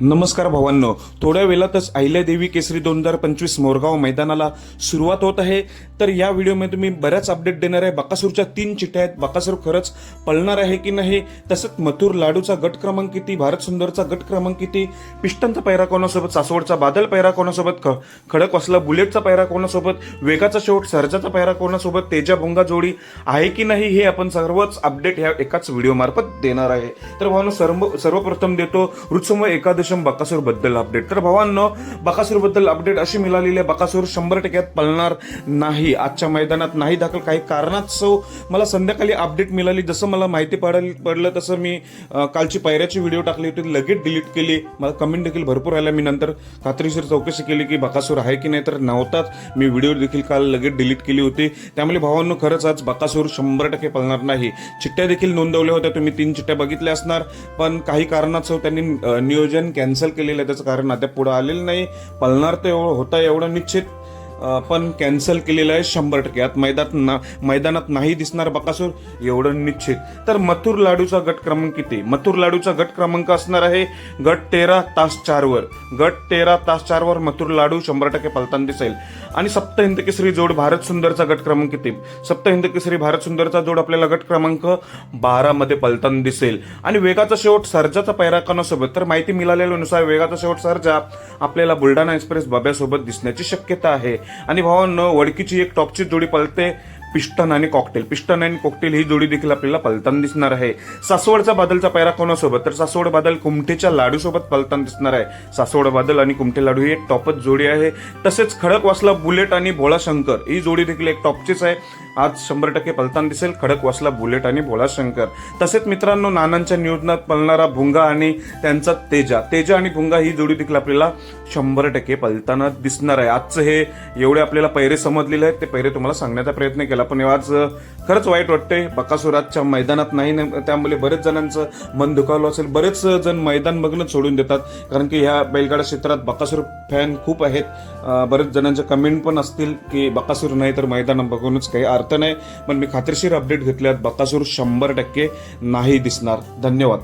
नमस्कार भावांनो. थोड्या वेळातच अहिल्यादेवी केसरी दोन हजार पंचवीस मोरगाव मैदानाला सुरुवात होत आहे. तर या व्हिडिओमध्ये मी बऱ्याच अपडेट देणार आहे. बकासूरच्या तीन चिठ्ठ्या आहेत. बकासूर खरंच पळणार आहे की नाही? तसंच मथुर लाडूचा गट क्रमांक किती? भारत सुंदरचा गट क्रमांक किती? पिष्टनचा पैरा कोणासोबत? सासवडचा बादल पैरा कोणासोबत? ख खडक बुलेटचा पैरा कोणासोबत? वेगाचा शेवट सर्जाचा पैरा कोणासोबत? तेजा भोंगा जोडी आहे की नाही? हे आपण सर्वच अपडेट ह्या एकाच व्हिडिओमार्फत देणार आहे. तर भावांनो सर्व सर्वप्रथम देतो. रुत्सम एकादशी बकासूरबद्दल अपडेट तर भावांनो बकासूरबद्दल अपडेट अशी मिळालेली आहे. बकासूर शंभर टक्क्यात पळणार नाही. आजच्या मैदानात नाही दाखल काही कारणास्तव मला संध्याकाळी अपडेट मिळाली. जसं मला माहिती पडायला पडलं तसं मी कालची पायऱ्याची व्हिडिओ टाकली होती. लगेच डिलीट केली. मला कमेंट देखील भरपूर आल्या. मी नंतर खात्रीशीर चौकशी केली की बकासूर आहे की नाही तर नव्हताच. मी व्हिडिओ देखील काल लगेच डिलीट केली होती. त्यामुळे भावांनो खरंच आज बकासूर शंभर टक्के पळणार नाही. चिठ्ठ्या देखील नोंदवल्या होत्या. तुम्ही तीन चिठ्ठ्या बघितल्या असणार. पण काही कारणास्तव त्यांनी नियोजन कॅन्सल केलेलं आहे. त्याचं कारण अद्याप पुढं आलेलं नाही. पळणार तर एवढं होता एवढं निश्चित. पण कॅन्सल केलेलं आहे शंभर टक्के. आत मैदानात ना मैदानात नाही दिसणार बकासूर? एवढं निश्चित. तर मथुर लाडूचा गट क्रमांक किती? मथुर लाडूचा गट क्रमांक असणार आहे गट तेरा तास चारवर. गट तेरा तास चारवर मथुर लाडू शंभर टक्के पलताना दिसेल. आणि सप्त हिंदकेसरी जोड भारत सुंदरचा गट क्रमांक किती? सप्त हिंदकेसरी भारत सुंदरचा जोड आपल्याला गट क्रमांक बारामध्ये पलताना दिसेल. आणि वेगाचा शेवट सर्जाचा पैराकानासोबत तर माहिती मिळालेल्यानुसार वेगाचा शेवट सर्जा आपल्याला बुलढाणा एक्सप्रेस बाब्यासोबत दिसण्याची शक्यता आहे. आणि भावांनो वडकीची एक टॉपची जोडी पलते पिस्टन आणि कॉकटेल पिस्टन आणि कॉकटेल ही जोडी देखील आपल्याला पलताना दिसणार आहे. सासवडचा बादलचा पैरा कोणासोबत? तर सासवड बादल कुमठेच्या लाडूसोबत पलताना दिसणार आहे. सासवड बादल आणि कुमठे लाडू ही एक टॉपच जोडी आहे. तसेच खडक वासला बुलेट आणि भोळा शंकर ही जोडी देखील एक टॉपचीच आहे. आज शंभर टक्के पलताना दिसेल. खडकवासला बुलेट आणि भोला शंकर तसेच मित्रांनो नानांच्या नियोजनात पलणारा भुंगा आणि त्यांचा तेजा. तेजा आणि भुंगा ही जोडी देखील आपल्याला शंभर टक्के पलताना दिसणार आहे. आजचं हे एवढे आपल्याला पैरे समजलेले आहेत. ते पैरे तुम्हाला सांगण्याचा प्रयत्न केला. पण आज खरंच वाईट वाटते बकासुरातच्या मैदानात नाही. न- त्यामुळे बरेच जणांचं मन दुखावलं असेल. बरेच जण मैदान बघणं सोडून देतात. कारण की ह्या बैलगाडा क्षेत्रात बकासूर फॅन खूप आहेत. बरेच जणांच्या कमेंट पण असतील की बकासूर नाही तर मैदान बघूनच काही अर्थ नाही पण मी खात्रीशीर अपडेट घेतल्यात. बकासूर शंभर टक्के नाही दिसणार. धन्यवाद.